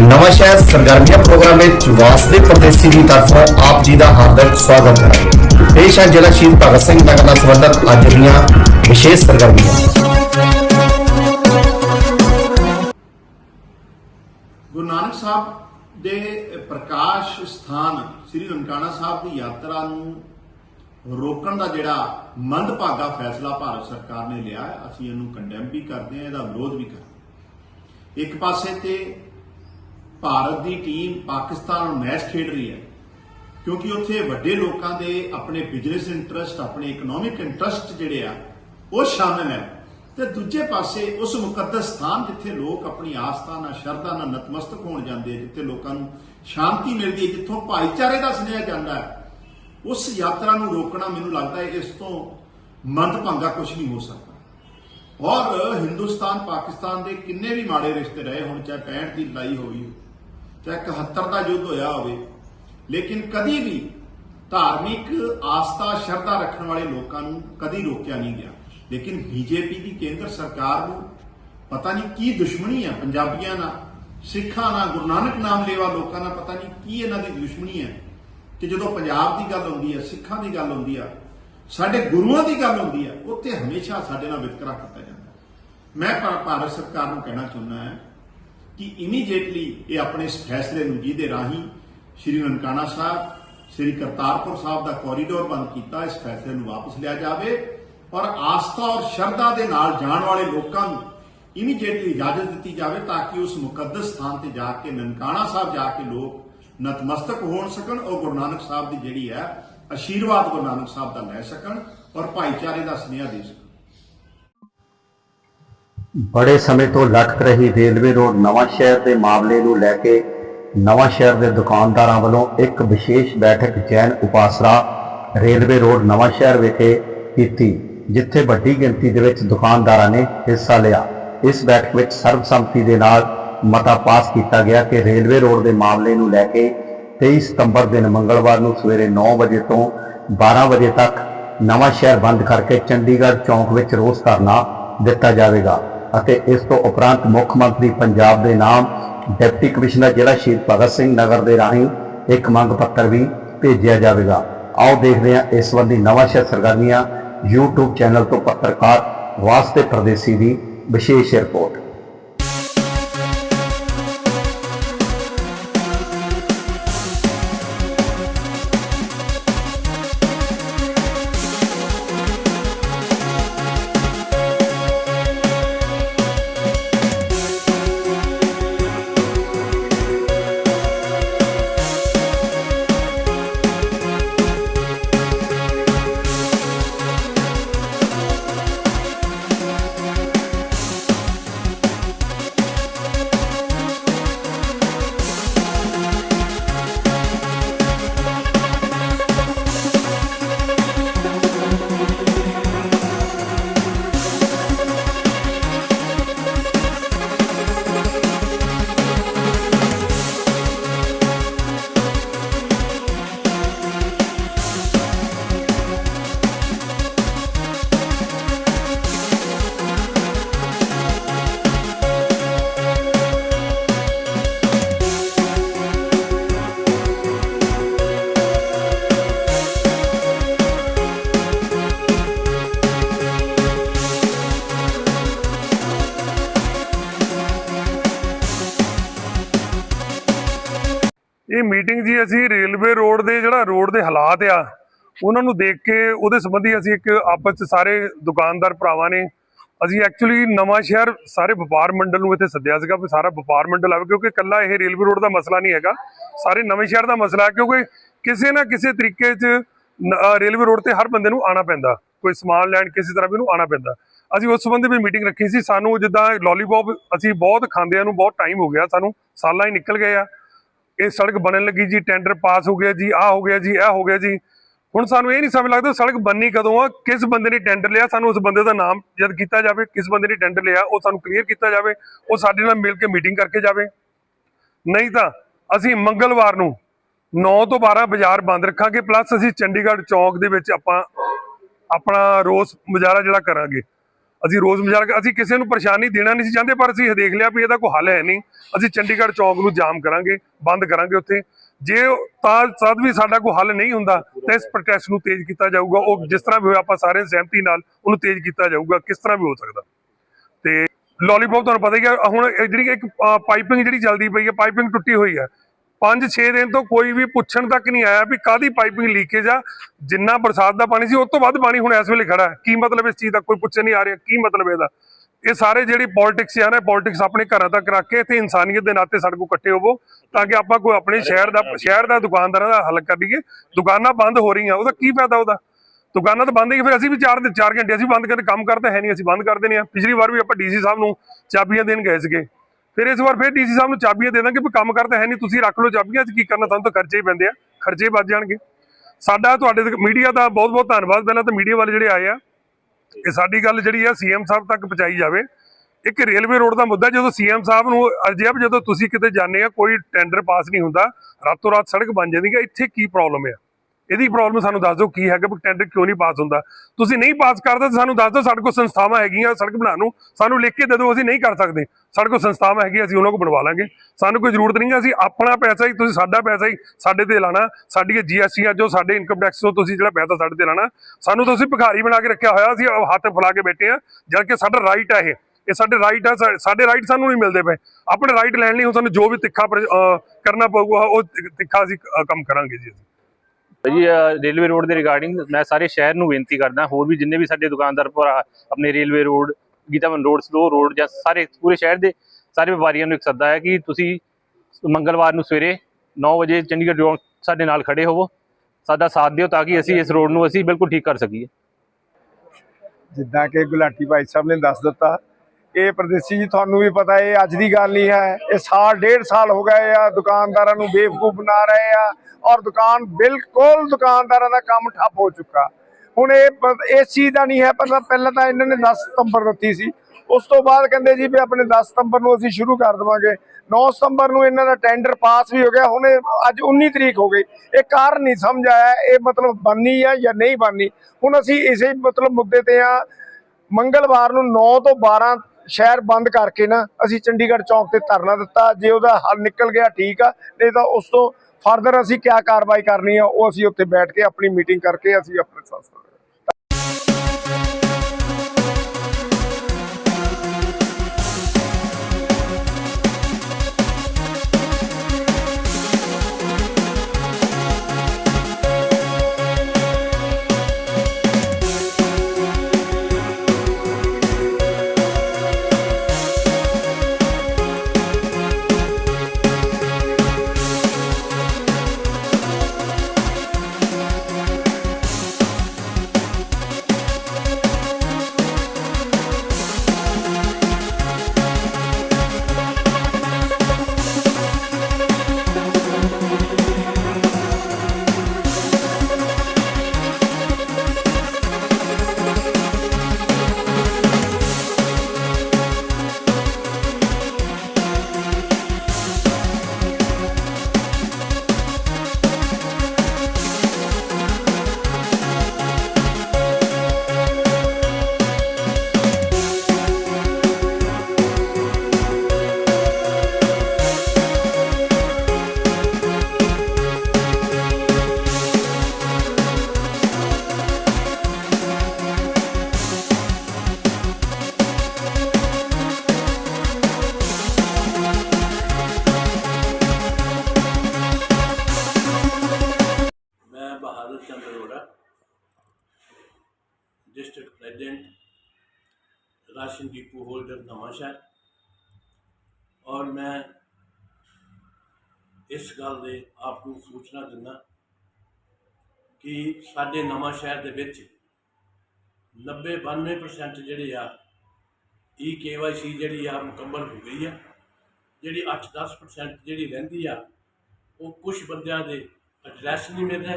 ਨਵਾਂ ਸ਼ਹਿਰ ਸਰਗਰਮੀਆਂ ਪ੍ਰੋਗਰਾਮ ਵਿੱਚ ਵਾਸਦੇ ਪ੍ਰਦੇਸ਼ੀ ਦੀ ਤਰਫੋਂ ਆਪ ਜੀ ਦਾ ਹਾਰਦਿਕ ਸਵਾਗਤ ਹੈ। ਪੇਸ਼ ਹੈ ਜ਼ਿਲ੍ਹਾ ਸ਼ਹੀਦ ਭਗਤ ਸਿੰਘ ਨਗਰ ਨਾਲ ਸੰਬੰਧਿਤ ਅੱਜ ਦੀਆਂ ਵਿਸ਼ੇਸ਼ ਸਰਗਰਮੀਆਂ। ਗੁਰੂ ਨਾਨਕ ਸਾਹਿਬ ਦੇ ਪ੍ਰਕਾਸ਼ ਸਥਾਨ ਸ੍ਰੀ ਨਨਕਾਣਾ ਸਾਹਿਬ ਦੀ ਯਾਤਰਾ ਨੂੰ ਰੋਕਣ ਦਾ ਜਿਹੜਾ ਮੰਦਭਾਗਾ ਫੈਸਲਾ ਭਾਰਤ ਸਰਕਾਰ ਨੇ ਲਿਆ ਅਸੀਂ ਇਹਨੂੰ ਕੰਡੈਮ ਵੀ ਕਰਦੇ ਹਾਂ, ਇਹਦਾ ਵਿਰੋਧ ਵੀ ਕਰਦੇ ਇੱਕ ਪਾਸੇ ਤੇ ਭਾਰਤ ਦੀ ਟੀਮ ਪਾਕਿਸਤਾਨ ਨਾਲ ਮੈਚ ਖੇਡ ਰਹੀ ਹੈ। ਕਿਉਂਕਿ ਉੱਥੇ ਵੱਡੇ ਲੋਕਾਂ ਦੇ ਆਪਣੇ ਬਿਜ਼ਨਸ ਇੰਟਰਸਟ ਆਪਣੇ ਇਕਨੋਮਿਕ ਇੰਟਰਸਟ ਜਿਹੜੇ ਆ, ਉਹ ਸ਼ਾਮਿਲ ਹੈ। ਤੇ ਦੂਜੇ ਪਾਸੇ ਉਸ ਮੁਕੱਦਸ ਸਥਾਨ ਜਿੱਥੇ ਲੋਕ ਆਪਣੀ ਆਸਥਾ ਨਾਲ, ਸ਼ਰਧਾ ਨਾਲ ਨਤਮਸਤਕ ਹੋਣ ਜਾਂਦੇ ਜਿੱਥੇ ਲੋਕਾਂ ਨੂੰ ਸ਼ਾਂਤੀ ਮਿਲਦੀ ਹੈ, ਜਿੱਥੋਂ ਭਾਈਚਾਰੇ ਦਾ ਸੁਨੇਹਾ ਜਾਂਦਾ ਹੈ, ਉਸ ਯਾਤਰਾ ਨੂੰ ਰੋਕਣਾ ਮੈਨੂੰ ਲੱਗਦਾ ਹੈ, ਇਸ ਤੋਂ ਮੰਦਭਾਗਾ ਕੁਝ ਨਹੀਂ ਹੋ ਸਕਦਾ। ਔਰ ਹਿੰਦੁਸਤਾਨ ਪਾਕਿਸਤਾਨ ਦੇ ਕਿੰਨੇ ਵੀ ਮਾੜੇ ਰਿਸ਼ਤੇ ਰਹੇ ਹੁਣ, ਚਾਹੇ 65 ਦੀ ਲੜਾਈ ਹੋਈ ਚਾਹੇ 71 ਦਾ ਯੁੱਧ ਹੋਇਆ ਹੋਵੇ, ਲੇਕਿਨ ਕਦੀ ਵੀ ਧਾਰਮਿਕ ਆਸਥਾ, ਸ਼ਰਧਾ ਰੱਖਣ ਵਾਲੇ ਲੋਕਾਂ ਨੂੰ ਕਦੀ ਰੋਕਿਆ ਨਹੀਂ ਗਿਆ। ਲੇਕਿਨ ਬੀਜੇਪੀ ਦੀ ਕੇਂਦਰ ਸਰਕਾਰ ਨੂੰ ਪਤਾ ਨਹੀਂ ਕੀ ਦੁਸ਼ਮਣੀ ਹੈ ਪੰਜਾਬੀਆਂ ਨਾਲ, ਸਿੱਖਾਂ ਨਾਲ, ਗੁਰੂ ਨਾਨਕ ਨਾਮ ਲੇਵਾ ਲੋਕਾਂ ਨਾਲ ਪਤਾ ਨਹੀਂ ਕੀ ਇਹਨਾਂ ਦੀ ਦੁਸ਼ਮਣੀ ਹੈ। ਕਿ ਜਦੋਂ ਪੰਜਾਬ ਦੀ ਗੱਲ ਆਉਂਦੀ ਹੈ, ਸਿੱਖਾਂ ਦੀ ਗੱਲ ਆਉਂਦੀ ਆ ਸਾਡੇ ਗੁਰੂਆਂ ਦੀ ਗੱਲ ਆਉਂਦੀ ਹੈ ਉੱਥੇ ਹਮੇਸ਼ਾ ਸਾਡੇ ਨਾਲ ਵਿਤਕਰਾ ਕੀਤਾ ਜਾਂਦਾ ਮੈਂ ਭਾਰਤ ਸਰਕਾਰ ਨੂੰ ਕਹਿਣਾ ਚਾਹੁੰਦਾ ਹਾਂ ਕਿ ਇਮੀਡੀਏਟਲੀ ਇਹ ਆਪਣੇ ਇਸ ਫੈਸਲੇ ਨੂੰ ਜਿਹਦੇ ਰਾਹੀਂ ਸ਼੍ਰੀ ਨਨਕਾਣਾ ਸਾਹਿਬ, ਸ਼੍ਰੀ ਕਰਤਾਰਪੁਰ ਸਾਹਿਬ ਦਾ ਕੋਰੀਡੋਰ ਬੰਦ ਕੀਤਾ, ਇਸ ਫੈਸਲੇ ਨੂੰ ਵਾਪਸ ਲਿਆ ਜਾਵੇ ਔਰ ਆਸਥਾ ਔਰ ਸ਼ਰਧਾ ਦੇ ਨਾਲ ਜਾਣ ਵਾਲੇ ਲੋਕਾਂ ਨੂੰ ਇਮੀਡੀਏਟਲੀ ਇਜਾਜ਼ਤ ਦਿੱਤੀ ਜਾਵੇ ਤਾਂ ਕਿ ਉਸ ਮੁਕੱਦਸ ਸਥਾਨ ਤੇ ਜਾ ਕੇ ਨਨਕਾਣਾ ਸਾਹਿਬ ਜਾ ਕੇ ਲੋਕ ਨਤਮਸਤਕ ਹੋਣ ਸਕਣ ਔਰ ਗੁਰੂ ਨਾਨਕ ਸਾਹਿਬ ਦੀ ਜਿਹੜੀ ਹੈ, ਆਸ਼ੀਰਵਾਦ ਗੁਰੂ ਨਾਨਕ ਸਾਹਿਬ ਦਾ ਲੈ ਸਕਣ ਔਰ ਭਾਈਚਾਰੇ ਦਾ ਸੁਨੇਹਾ ਦੇ ਸਕਣ। ਬੜੇ ਸਮੇਂ ਤੋਂ ਲਟਕ ਰਹੀ ਰੇਲਵੇ ਰੋਡ ਨਵਾਂ ਸ਼ਹਿਰ ਦੇ ਮਾਮਲੇ ਨੂੰ ਲੈ ਕੇ ਨਵਾਂ ਸ਼ਹਿਰ ਦੇ ਦੁਕਾਨਦਾਰਾਂ ਵੱਲੋਂ ਇੱਕ ਵਿਸ਼ੇਸ਼ ਬੈਠਕ ਜੈਨ ਉਪਾਸਰਾ ਰੇਲਵੇ ਰੋਡ ਨਵਾਂ ਸ਼ਹਿਰ ਵਿਖੇ ਕੀਤੀ, ਜਿੱਥੇ ਵੱਡੀ ਗਿਣਤੀ ਦੇ ਵਿੱਚ ਦੁਕਾਨਦਾਰਾਂ ਨੇ ਹਿੱਸਾ ਲਿਆ। ਇਸ ਬੈਠਕ ਵਿੱਚ ਸਰਬਸੰਮਤੀ ਦੇ ਨਾਲ ਮਤਾ ਪਾਸ ਕੀਤਾ ਗਿਆ ਕਿ ਰੇਲਵੇ ਰੋਡ ਦੇ ਮਾਮਲੇ ਨੂੰ ਲੈ ਕੇ 23 ਸਤੰਬਰ ਦਿਨ ਮੰਗਲਵਾਰ ਨੂੰ ਸਵੇਰੇ 9 ਵਜੇ ਤੋਂ 12 ਵਜੇ ਤੱਕ ਨਵਾਂ ਸ਼ਹਿਰ ਬੰਦ ਕਰਕੇ ਚੰਡੀਗੜ੍ਹ ਚੌਂਕ ਵਿੱਚ ਰੋਸ ਧਰਨਾ ਦਿੱਤਾ ਜਾਵੇਗਾ। ਅਤੇ ਇਸ ਤੋਂ ਉਪਰੰਤ ਮੁੱਖ ਮੰਤਰੀ ਪੰਜਾਬ ਦੇ ਨਾਮ, ਡਿਪਟੀ ਕਮਿਸ਼ਨਰ ਜ਼ਿਲ੍ਹਾ ਸ਼ਹੀਦ ਭਗਤ ਸਿੰਘ ਨਗਰ ਦੇ ਰਾਹੀਂ ਇੱਕ ਮੰਗ ਪੱਤਰ ਵੀ ਭੇਜਿਆ ਜਾਵੇਗਾ। ਆਓ ਦੇਖਦੇ ਹਾਂ ਇਸ ਸੰਬੰਧੀ ਨਵਾਂ ਸ਼ਹਿਰ ਸਰਗਰਮੀਆਂ YouTube ਚੈਨਲ ਤੋਂ ਪੱਤਰਕਾਰ ਵਾਸਤੇ ਪ੍ਰਦੇਸੀ ਦੀ ਵਿਸ਼ੇਸ਼ ਰਿਪੋਰਟ। ਇਹ ਮੀਟਿੰਗ ਜੀ ਅਸੀਂ ਰੇਲਵੇ ਰੋਡ ਦੇ ਜਿਹੜਾ ਰੋਡ ਦੇ ਹਾਲਾਤ ਆ, ਉਹਨਾਂ ਨੂੰ ਦੇਖ ਕੇ ਉਹਦੇ ਸੰਬੰਧੀ ਅਸੀਂ ਇੱਕ ਆਪਸ ਚ ਸਾਰੇ ਦੁਕਾਨਦਾਰ ਭਰਾਵਾਂ ਨੇ, ਅਸੀਂ ਐਕਚੁਅਲੀ ਨਵਾਂ ਸ਼ਹਿਰ ਸਾਰੇ ਵਪਾਰ ਮੰਡਲ ਨੂੰ ਇੱਥੇ ਸੱਦਿਆ ਸੀਗਾ ਵੀ ਸਾਰਾ ਵਪਾਰ ਮੰਡਲ ਆਵੇ, ਕਿਉਂਕਿ ਕੱਲਾ ਇਹ ਰੇਲਵੇ ਰੋਡ ਦਾ ਮਸਲਾ ਨਹੀਂ ਹੈਗਾ, ਸਾਰੇ ਨਵੇਂ ਸ਼ਹਿਰ ਦਾ ਮਸਲਾ ਹੈ, ਕਿਉਂਕਿ ਕਿਸੇ ਨਾ ਕਿਸੇ ਤਰੀਕੇ 'ਚ ਰੇਲਵੇ ਰੋਡ ਤੇ ਹਰ ਬੰਦੇ ਨੂੰ ਆਣਾ ਪੈਂਦਾ, ਕੋਈ ਸਮਾਨ ਲੈਣ ਕਿਸੇ ਤਰ੍ਹਾਂ ਵੀ ਨੂੰ ਆਣਾ ਪੈਂਦਾ। ਅਸੀਂ ਉਸ ਸੰਬੰਧੀ ਵੀ ਮੀਟਿੰਗ ਰੱਖੀ ਸੀ, ਸਾਨੂੰ ਜਿੱਦਾਂ ਲੋਲੀਪੌਪ ਅਸੀਂ ਬਹੁਤ ਖਾਂਦਿਆਂ ਨੂੰ ਬਹੁਤ ਟਾਈਮ ਹੋ ਗਿਆ, ਸਾਨੂੰ ਸਾਲਾਂ ਹੀ ਨਿਕਲ ਗਏ ਆ ਇਹ ਸੜਕ ਬਣਨ ਲੱਗੀ ਜੀ ਟੈਂਡਰ ਪਾਸ ਹੋ ਗਿਆ ਜੀ, ਆਹ ਹੋ ਗਿਆ ਜੀ, ਇਹ ਹੋ ਗਿਆ ਜੀ। ਹੁਣ ਸਾਨੂੰ ਇਹ ਨਹੀਂ ਸਮਝ ਲੱਗਦਾ ਸੜਕ ਬੰਨੀ ਕਦੋਂ ਆ, ਕਿਸ ਬੰਦੇ ਨੇ ਟੈਂਡਰ ਲਿਆ, ਸਾਨੂੰ ਉਸ ਬੰਦੇ ਦਾ ਨਾਮ ਜਦ ਕੀਤਾ ਜਾਵੇ, ਕਿਸ ਬੰਦੇ ਨੇ ਟੈਂਡਰ ਲਿਆ, ਉਹ ਸਾਨੂੰ ਕਲੀਅਰ ਕੀਤਾ ਜਾਵੇ, ਉਹ ਸਾਡੇ ਨਾਲ ਮਿਲ ਕੇ ਮੀਟਿੰਗ ਕਰਕੇ ਜਾਵੇ। ਨਹੀਂ ਤਾਂ ਅਸੀਂ ਮੰਗਲਵਾਰ ਨੂੰ 9 ਤੋਂ 12 ਬਾਜ਼ਾਰ ਬੰਦ ਰੱਖਾਂਗੇ ਪਲੱਸ ਅਸੀਂ ਚੰਡੀਗੜ੍ਹ ਚੌਂਕ ਦੇ ਵਿੱਚ ਆਪਾਂ ਆਪਣਾ ਰੋਸ ਮੁਜ਼ਾਹਰਾ ਜਿਹੜਾ ਕਰਾਂਗੇ। ਅਸੀਂ ਰੋਜ਼ ਮਜ਼ਾਕ ਅਸੀਂ ਕਿਸੇ ਨੂੰ ਪਰੇਸ਼ਾਨੀ ਦੇਣਾ ਨਹੀਂ ਸੀ ਚਾਹੁੰਦੇ, ਪਰ ਅਸੀਂ ਦੇਖ ਲਿਆ ਵੀ ਇਹਦਾ ਕੋਈ ਹੱਲ ਹੈ ਨਹੀਂ। ਅਸੀਂ ਚੰਡੀਗੜ੍ਹ ਚੌਕ ਨੂੰ ਜਾਮ ਕਰਾਂਗੇ, ਬੰਦ ਕਰਾਂਗੇ ਉੱਥੇ। ਜੇ ਤਾਂ ਤਦ ਵੀ ਸਾਡਾ ਕੋਈ ਹੱਲ ਨਹੀਂ ਹੁੰਦਾ, ਤਾਂ ਇਸ ਪ੍ਰੋਟੈਸਟ ਨੂੰ ਤੇਜ਼ ਕੀਤਾ ਜਾਊਗਾ। ਉਹ ਜਿਸ ਤਰ੍ਹਾਂ ਵੀ ਹੋਇਆ, ਆਪਾਂ ਸਾਰੇ ਸਹਿਮਤੀ ਨਾਲ ਉਹਨੂੰ ਤੇਜ਼ ਕੀਤਾ ਜਾਊਗਾ, ਕਿਸ ਤਰ੍ਹਾਂ ਵੀ ਹੋ ਸਕਦਾ। ਤੇ ਲੋਲੀਪੌਪ ਤੁਹਾਨੂੰ ਪਤਾ ਹੀ ਹੈ, ਹੁਣ ਜਿਹੜੀ ਇੱਕ ਪਾਈਪਿੰਗ ਜਿਹੜੀ ਚੱਲਦੀ ਪਈ ਹੈ ਪਾਈਪਿੰਗ ਟੁੱਟੀ ਹੋਈ ਹੈ 5-6 ਦਿਨ ਤੋਂ ਕੋਈ ਵੀ ਪੁੱਛਣ ਤੱਕ ਨਹੀਂ ਆਇਆ ਵੀ ਕਾਦੀ ਪਾਈਪਿੰਗ ਲੀਕੇਜ ਆ, ਜਿੰਨਾ ਬਰਸਾਤ ਦਾ ਪਾਣੀ ਸੀ, ਉਸ ਤੋਂ ਵੱਧ ਪਾਣੀ ਹੁਣ ਇਸ ਵੇਲੇ ਖੜਾ ਕੀ ਮਤਲਬ ਇਸ ਚੀਜ਼ ਦਾ ਕੋਈ ਪੁੱਛਣ ਨਹੀਂ ਆ ਰਿਹਾ, ਕੀ ਮਤਲਬ ਇਹਦਾ? ਇਹ ਸਾਰੇ ਜਿਹੜੀ ਪੋਲਿਟਿਕਸ ਆ ਨਾ ਪੋਲਿਟਿਕਸ ਆਪਣੇ ਘਰਾਂ ਤੱਕ ਰੱਖ ਕੇ ਤੇ ਇਨਸਾਨੀਅਤ ਦੇ ਨਾਤੇ ਸਾਡੇ ਕੋਲ ਇਕੱਠੇ ਹੋਵੋ, ਤਾਂ ਕਿ ਆਪਾਂ ਕੋਈ ਆਪਣੇ ਸ਼ਹਿਰ ਦਾ ਸ਼ਹਿਰ ਦਾ ਦੁਕਾਨਦਾਰਾਂ ਦਾ ਹੱਲ ਕਰ ਲਈਏ। ਦੁਕਾਨਾਂ ਬੰਦ ਹੋ ਰਹੀਆਂ, ਉਹਦਾ ਕੀ ਫਾਇਦਾ ਉਹਦਾ? ਦੁਕਾਨਾਂ ਤਾਂ ਬੰਦ ਹੀ, ਫਿਰ ਅਸੀਂ ਵੀ 4 ਦੇ 4 ਘੰਟੇ ਅਸੀਂ ਬੰਦ ਕਰਕੇ ਕੰਮ ਕਰਤਾ ਹੈ ਨਹੀਂ, ਅਸੀਂ ਬੰਦ ਕਰ ਦਿੰਦੇ ਆ ਪਿਛਲੀ ਵਾਰ ਵੀ ਆਪਾਂ ਡੀਸੀ ਸਾਹਿਬ ਨੂੰ ਚਾਬੀਆਂ ਦੇਣ ਗਏ ਸੀਗੇ। ਫਿਰ ਇਸ ਵਾਰ ਫਿਰ ਡੀਸੀ ਸਾਹਿਬ ਨੂੰ ਚਾਬੀਆਂ ਦੇ ਦਾਂਗੇ ਵੀ ਕੰਮ ਕਰਤਾ ਹੈ ਨਹੀਂ, ਤੁਸੀਂ ਰੱਖ ਲਓ ਚਾਬੀਆਂ ਚ ਕੀ ਕਰਨਾ, ਸਾਨੂੰ ਤਾਂ ਖਰਚੇ ਹੀ ਪੈਂਦੇ ਆ, ਖਰਚੇ ਵੱਧ ਜਾਣਗੇ। ਸਾਡਾ ਤੁਹਾਡੇ ਮੀਡੀਆ ਦਾ ਬਹੁਤ ਬਹੁਤ ਧੰਨਵਾਦ, ਪਹਿਲਾਂ ਤਾਂ ਮੀਡੀਆ ਵਾਲੇ ਜਿਹੜੇ ਆਏ ਆ, ਇਹ ਸਾਡੀ ਗੱਲ ਜਿਹੜੀ ਆ, ਸੀਐਮ ਸਾਹਿਬ ਤੱਕ ਪਹੁੰਚਾਈ ਜਾਵੇ। ਇੱਕ ਰੇਲਵੇ ਰੋਡ ਦਾ ਮੁੱਦਾ, ਜਦੋਂ ਸੀਐਮ ਸਾਹਿਬ ਨੂੰ ਅਜਿਬ ਜਦੋਂ ਤੁਸੀਂ ਕਿਤੇ ਜਾਂਦੇ ਆ, ਕੋਈ ਟੈਂਡਰ ਪਾਸ ਨਹੀਂ ਹੁੰਦਾ, ਰਾਤੋਂ ਰਾਤ ਸੜਕ ਬਣ ਜਾਂਦੀ ਹੈ ਇੱਥੇ ਕੀ ਪ੍ਰੋਬਲਮ ਹੈ ਇਹਦੀ ਪ੍ਰੋਬਲਮ ਸਾਨੂੰ ਦੱਸ ਦਿਓ ਕੀ ਹੈਗਾ, ਵੀ ਟੈਂਡਰ ਕਿਉਂ ਨਹੀਂ ਪਾਸ ਹੁੰਦਾ। ਤੁਸੀਂ ਨਹੀਂ ਪਾਸ ਕਰਦੇ ਤਾਂ ਸਾਨੂੰ ਦੱਸ ਦਿਓ, ਸਾਡੇ ਕੋਲ ਸੰਸਥਾਵਾਂ ਹੈਗੀਆਂ, ਸੜਕ ਬਣਾਉਣ ਨੂੰ ਸਾਨੂੰ ਲਿਖ ਕੇ ਦੇ ਦਿਓ, ਅਸੀਂ ਨਹੀਂ ਕਰ ਸਕਦੇ। ਸਾਡੇ ਕੋਲ ਸੰਸਥਾਵਾਂ ਹੈਗੀਆਂ, ਅਸੀਂ ਉਹਨਾਂ ਕੋਲ ਬਣਵਾ ਲਾਂਗੇ। ਸਾਨੂੰ ਕੋਈ ਜ਼ਰੂਰਤ ਨਹੀਂ ਹੈ, ਅਸੀਂ ਆਪਣਾ ਪੈਸਾ ਹੀ, ਤੁਸੀਂ ਸਾਡਾ ਪੈਸਾ ਹੀ ਸਾਡੇ ਤੇ ਲਾਣਾ। ਸਾਡੀ ਜੀਐਸਟੀ ਜੋ ਸਾਡੇ ਇਨਕਮ ਟੈਕਸ ਤੋਂ ਤੁਸੀਂ ਜਿਹੜਾ ਪੈਸਾ ਸਾਡੇ ਤੇ ਲਾਣਾ, ਸਾਨੂੰ ਤੁਸੀਂ ਭਿਖਾਰੀ ਬਣਾ ਕੇ ਰੱਖਿਆ ਹੋਇਆ, ਅਸੀਂ ਹੱਥ ਫੈਲਾ ਕੇ ਬੈਠੇ ਆ ਜਦ ਕਿ ਸਾਡਾ ਰਾਈਟ ਹੈ ਇਹ। ਇਹ ਸਾਡੇ ਰਾਈਟ ਆ ਸਾਡੇ ਰਾਈਟ ਸਾਨੂੰ ਨਹੀਂ ਮਿਲਦੇ ਪਏ। ਆਪਣੇ ਰਾਈਟ ਲੈਣ ਲਈ ਹੁਣ ਸਾਨੂੰ ਜੋ ਵੀ ਤਿੱਖਾ ਕਰਨਾ ਪਊਗਾ, ਉਹ ਤਿੱਖਾ ਅਸੀਂ ਕੰਮ ਕਰਾਂਗੇ ਜੀ ਅਸੀਂ। ਜੀ ਰੇਲਵੇ ਰੋਡ ਦੇ ਰਿਗਾਰਡਿੰਗ ਮੈਂ ਸਾਰੇ ਸ਼ਹਿਰ ਨੂੰ ਬੇਨਤੀ ਕਰਦਾ, ਹੋਰ ਵੀ ਜਿੰਨੇ ਵੀ ਸਾਡੇ ਦੁਕਾਨਦਾਰ ਭਰਾ, ਆਪਣੇ ਰੇਲਵੇ ਰੋਡ, ਗੀਤਾਵਨ ਰੋਡ, ਸਲੋ ਰੋਡ ਜਾਂ ਸਾਰੇ, ਪੂਰੇ ਸ਼ਹਿਰ ਦੇ ਸਾਰੇ ਵਪਾਰੀਆਂ ਨੂੰ ਇੱਕ ਸੱਦਾ ਹੈ ਕਿ ਤੁਸੀਂ ਮੰਗਲਵਾਰ ਨੂੰ ਸਵੇਰੇ 9 ਵਜੇ ਚੰਡੀਗੜ੍ਹ ਚੌਂਕ ਸਾਡੇ ਨਾਲ ਖੜੇ ਹੋਵੋ, ਸਾਡਾ ਸਾਥ ਦਿਓ ਤਾਂ ਕਿ ਅਸੀਂ ਇਸ ਰੋਡ ਨੂੰ ਅਸੀਂ ਬਿਲਕੁਲ ਠੀਕ ਕਰ ਸਕੀਏ। ਜਿੱਦਾਂ ਕਿ ਗੁਲਾਟੀ ਭਾਈ ਸਾਹਿਬ ਨੇ ਦੱਸ ਦਿੱਤਾ, ਇਹ ਪ੍ਰਦੇਸੀ ਜੀ ਤੁਹਾਨੂੰ ਵੀ ਪਤਾ ਇਹ ਅੱਜ ਦੀ ਗੱਲ ਨਹੀਂ ਹੈ, ਇਹ ਸਾਲ, ਡੇਢ ਸਾਲ ਹੋ ਗਏ ਆ, ਦੁਕਾਨਦਾਰਾਂ ਨੂੰ ਬੇਵਕੂਫ ਬਣਾ ਰਹੇ ਆ ਔਰ ਦੁਕਾਨ, ਬਿਲਕੁਲ ਦੁਕਾਨਦਾਰਾਂ ਦਾ ਕੰਮ ਠੱਪ ਹੋ ਚੁੱਕਾ। ਹੁਣ ਇਹ ਇਸ ਚੀਜ਼ ਦਾ ਨਹੀਂ ਹੈ, ਪਰ ਪਹਿਲਾਂ ਤਾਂ ਇਹਨਾਂ ਨੇ 10 ਸਤੰਬਰ ਦਿੱਤੀ ਸੀ। ਉਸ ਤੋਂ ਬਾਅਦ ਕਹਿੰਦੇ ਜੀ ਵੀ ਆਪਣੇ 10 ਸਤੰਬਰ ਨੂੰ ਅਸੀਂ ਸ਼ੁਰੂ ਕਰ ਦੇਵਾਂਗੇ। 9 ਸਤੰਬਰ ਨੂੰ ਇਹਨਾਂ ਦਾ ਟੈਂਡਰ ਪਾਸ ਵੀ ਹੋ ਗਿਆ। ਹੁਣ ਅੱਜ 19 ਤਰੀਕ ਹੋ ਗਈ। ਇਹ ਕਾਰਨ ਨਹੀਂ ਸਮਝ ਆਇਆ, ਇਹ ਮਤਲਬ ਬਣਨੀ ਆ ਜਾਂ ਨਹੀਂ ਬਣਨੀ। ਹੁਣ ਅਸੀਂ ਇਸੇ ਮਤਲਬ ਮੁੱਦੇ ਤੇ ਆ। ਮੰਗਲਵਾਰ ਨੂੰ 9 ਤੋਂ 12 ਸ਼ਹਿਰ ਬੰਦ ਕਰਕੇ ਨਾ ਅਸੀਂ ਚੰਡੀਗੜ੍ਹ ਚੌਂਕ ਤੇ ਧਰਨਾ ਦਿੱਤਾ। ਜੇ ਉਹਦਾ ਹੱਲ ਨਿਕਲ ਗਿਆ ਠੀਕ ਆ, ਨਹੀਂ ਤਾਂ ਉਸ ਤੋਂ ਫਰਦਰ ਅਸੀਂ ਕਿਆ ਕਾਰਵਾਈ ਕਰਨੀ ਆ, ਉਹ ਅਸੀਂ ਉੱਥੇ ਬੈਠ ਕੇ ਆਪਣੀ ਮੀਟਿੰਗ ਕਰਕੇ ਅਸੀਂ ਆਪਣੇ ਸੰਸਥਾ district president ration depot holder Nawanshahr ਔਰ ਮੈਂ ਇਸ ਗੱਲ ਦੇ ਆਪ ਨੂੰ ਸੂਚਨਾ ਦਿੰਦਾ ਕਿ ਸਾਡੇ ਨਵਾਂ ਸ਼ਹਿਰ ਦੇ ਵਿੱਚ 90 92% ਜਿਹੜੇ ਆ ਈ ਕੇਵਾਈਸੀ ਜਿਹੜੀ ਆ ਮੁਕੰਮਲ ਹੋ ਗਈ ਆ। ਜਿਹੜੀ 8-10% ਜਿਹੜੀ ਰਹਿੰਦੀ ਆ, ਉਹ ਕੁਝ ਬੰਦਿਆਂ ਦੇ ਐਡਰੈਸ ਨਹੀਂ ਮਿਲ ਰਿਹਾ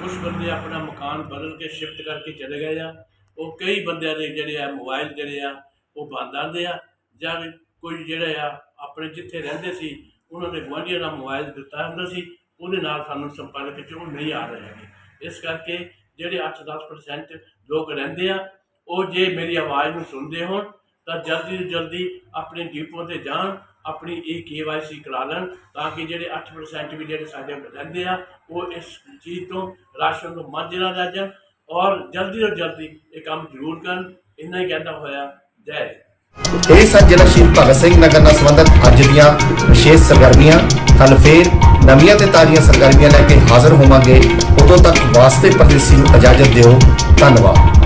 ਕੁਝ ਬੰਦੇ ਆਪਣਾ ਮਕਾਨ ਬਦਲ ਕੇ ਸ਼ਿਫਟ ਕਰਕੇ ਚਲੇ ਗਏ ਆ। ਉਹ ਕਈ ਬੰਦਿਆਂ ਦੇ ਜਿਹੜੇ ਆ, ਮੋਬਾਈਲ ਜਿਹੜੇ ਆ, ਉਹ ਬੰਦ ਆਉਂਦੇ ਆ। ਜਾਂ ਕੋਈ ਜਿਹੜੇ ਆ, ਆਪਣੇ ਜਿੱਥੇ ਰਹਿੰਦੇ ਸੀ, ਉਹਨਾਂ ਦੇ ਗੁਆਂਢੀਆਂ ਦਾ ਮੋਬਾਈਲ ਦਿੱਤਾ ਹੁੰਦਾ ਸੀ, ਉਹਦੇ ਨਾਲ ਸਾਨੂੰ ਸੰਪਰਕ ਚ ਉਹ ਨਹੀਂ ਆ ਰਹੇ ਹੈਗੇ। ਇਸ ਕਰਕੇ ਜਿਹੜੇ 8-10% ਲੋਕ ਰਹਿੰਦੇ ਆ, ਉਹ ਜੇ ਮੇਰੀ ਆਵਾਜ਼ ਨੂੰ ਸੁਣਦੇ ਹੋਣ, ਤਾਂ ਜਲਦੀ ਤੋਂ ਜਲਦੀ ਆਪਣੇ ਡੀਪੋ ਤੇ ਜਾਣ, ਆਪਣੀ ਇਹ ਕੇਵਾਈਸੀ ਕਰਾ ਲੈਣ, ਤਾਂ ਕਿ ਜਿਹੜੇ 8% ਵੀ ਜਿਹੜੇ ਸਾਡੇ ਰਹਿੰਦੇ ਆ, ਉਹ ਇਸ ਚੀਜ਼ ਤੋਂ ਰਾਸ਼ਨ ਤੋਂ ਮਾਂਜਣਾ ਰਹਿ ਜਾਣ ਔਰ ਜਲਦੀ ਤੋਂ ਜਲਦੀ ਇਹ ਕੰਮ ਜ਼ਰੂਰ ਕਰਨ। ਇੰਨਾ ਹੀ ਕਹਿੰਦਾ ਹੋਇਆ, ਜੈ ਇਹ ਸਨ ਜ਼ਿਲ੍ਹਾ ਸ਼ਹੀਦ ਭਗਤ ਸਿੰਘ ਨਗਰ ਨਾਲ ਸੰਬੰਧਿਤ ਅੱਜ ਦੀਆਂ ਵਿਸ਼ੇਸ਼ ਸਰਗਰਮੀਆਂ। ਕੱਲ ਫੇਰ ਨਵੀਆਂ ਤੇ ਤਾਜ਼ੀਆਂ ਸਰਗਰਮੀਆਂ ਲੈ ਕੇ ਹਾਜ਼ਰ ਹੋਵਾਂਗੇ। ਉਦੋਂ ਤੱਕ ਵਾਸਤੇ ਪਰਦੇਸੀ ਨੂੰ ਇਜਾਜ਼ਤ ਦਿਓ। ਧੰਨਵਾਦ।